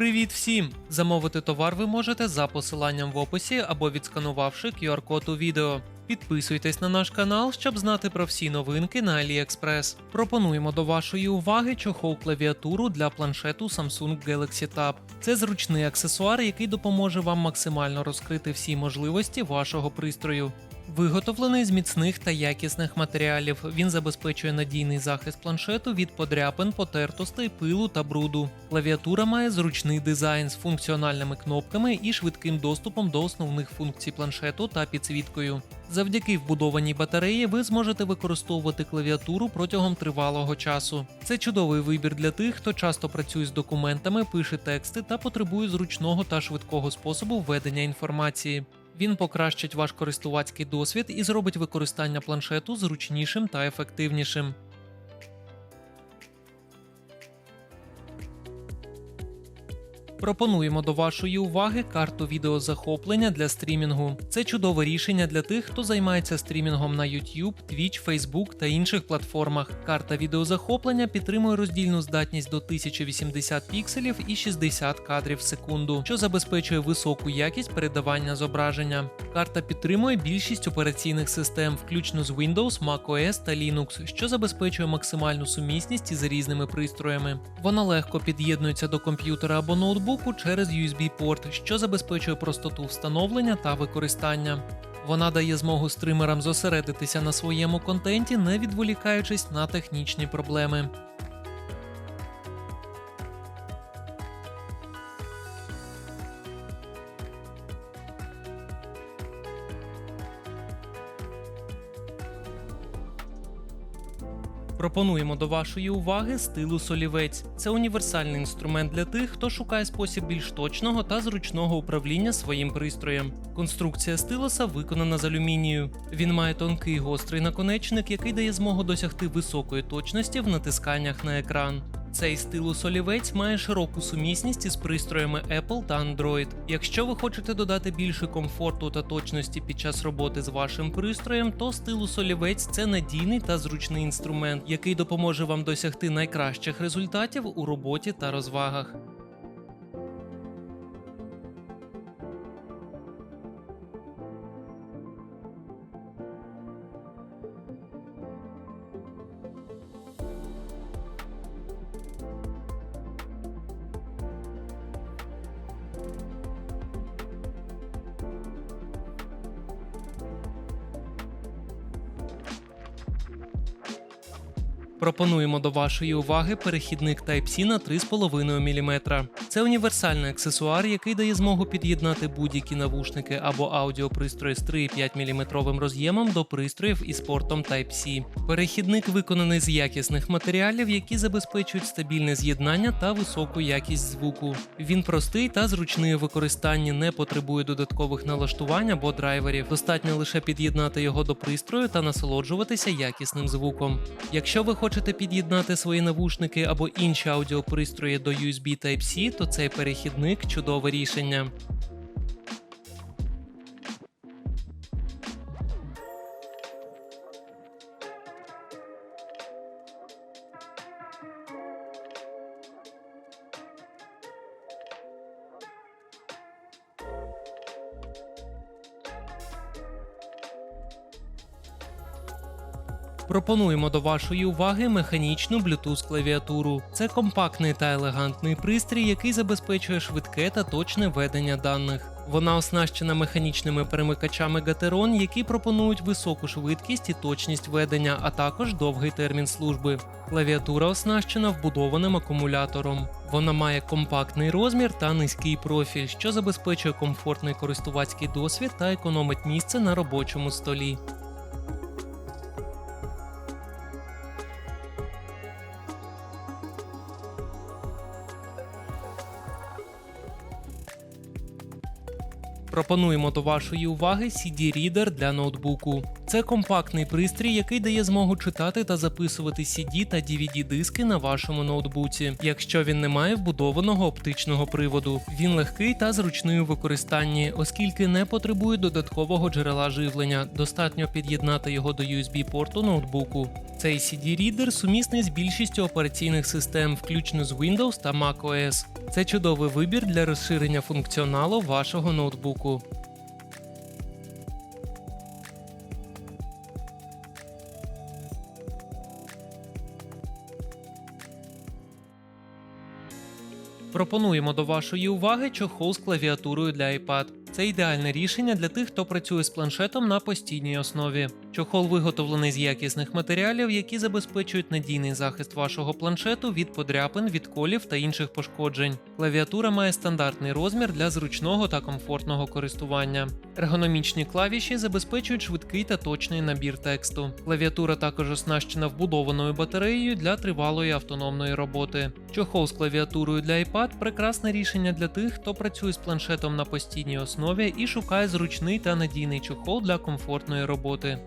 Привіт всім! Замовити товар ви можете за посиланням в описі або відсканувавши QR-код у відео. Підписуйтесь на наш канал, щоб знати про всі новинки на AliExpress. Пропонуємо до вашої уваги чохол клавіатуру для планшету Samsung Galaxy Tab. Це зручний аксесуар, який допоможе вам максимально розкрити всі можливості вашого пристрою. Виготовлений з міцних та якісних матеріалів. Він забезпечує надійний захист планшету від подряпин, потертостей, пилу та бруду. Клавіатура має зручний дизайн з функціональними кнопками і швидким доступом до основних функцій планшету та підсвіткою. Завдяки вбудованій батареї ви зможете використовувати клавіатуру протягом тривалого часу. Це чудовий вибір для тих, хто часто працює з документами, пише тексти та потребує зручного та швидкого способу введення інформації. Він покращить ваш користувацький досвід і зробить використання планшету зручнішим та ефективнішим. Пропонуємо до вашої уваги карту відеозахоплення для стрімінгу. Це чудове рішення для тих, хто займається стрімінгом на YouTube, Twitch, Facebook та інших платформах. Карта відеозахоплення підтримує роздільну здатність до 1080 пікселів і 60 кадрів в секунду, що забезпечує високу якість передавання зображення. Карта підтримує більшість операційних систем, включно з Windows, macOS та Linux, що забезпечує максимальну сумісність із різними пристроями. Вона легко під'єднується до комп'ютера або ноутбуку через USB-порт, що забезпечує простоту встановлення та використання. Вона дає змогу стримерам зосередитися на своєму контенті, не відволікаючись на технічні проблеми. Пропонуємо до вашої уваги стилу солівець. Це універсальний інструмент для тих, хто шукає спосіб більш точного та зручного управління своїм пристроєм. Конструкція стилуса виконана з алюмінію. Він має тонкий гострий наконечник, який дає змогу досягти високої точності в натисканнях на екран. Цей стилус олівець має широку сумісність із пристроями Apple та Android. Якщо ви хочете додати більше комфорту та точності під час роботи з вашим пристроєм, то стилус олівець це надійний та зручний інструмент, який допоможе вам досягти найкращих результатів у роботі та розвагах. Пропонуємо до вашої уваги перехідник Type-C на 3,5 мм. Це універсальний аксесуар, який дає змогу під'єднати будь-які навушники або аудіопристрої з 3,5 мм роз'ємом до пристроїв із портом Type-C. Перехідник виконаний з якісних матеріалів, які забезпечують стабільне з'єднання та високу якість звуку. Він простий та зручний у використанні, не потребує додаткових налаштувань або драйверів. Достатньо лише під'єднати його до пристрою та насолоджуватися якісним звуком. Якщо ви хочете під'єднати свої навушники або інші аудіопристрої до USB Type-C, то цей перехідник чудове рішення. Пропонуємо до вашої уваги механічну Bluetooth клавіатуру. Це компактний та елегантний пристрій, який забезпечує швидке та точне ведення даних. Вона оснащена механічними перемикачами Gateron, які пропонують високу швидкість і точність ведення, а також довгий термін служби. Клавіатура оснащена вбудованим акумулятором. Вона має компактний розмір та низький профіль, що забезпечує комфортний користувацький досвід та економить місце на робочому столі. Пропонуємо до вашої уваги CD-рідер для ноутбуку. Це компактний пристрій, який дає змогу читати та записувати CD та DVD диски на вашому ноутбуці, якщо він не має вбудованого оптичного приводу. Він легкий та зручний у використанні, оскільки не потребує додаткового джерела живлення. Достатньо під'єднати його до USB-порту ноутбуку. Цей CD-рідер сумісний з більшістю операційних систем, включно з Windows та macOS. Це чудовий вибір для розширення функціоналу вашого ноутбуку. Пропонуємо до вашої уваги чохол з клавіатурою для iPad. Це ідеальне рішення для тих, хто працює з планшетом на постійній основі. Чохол виготовлений з якісних матеріалів, які забезпечують надійний захист вашого планшету від подряпин, відколів та інших пошкоджень. Клавіатура має стандартний розмір для зручного та комфортного користування. Ергономічні клавіші забезпечують швидкий та точний набір тексту. Клавіатура також оснащена вбудованою батареєю для тривалої автономної роботи. Чохол з клавіатурою для iPad прекрасне рішення для тих, хто працює з планшетом на постійній основі і шукає зручний та надійний чохол для комфортної роботи.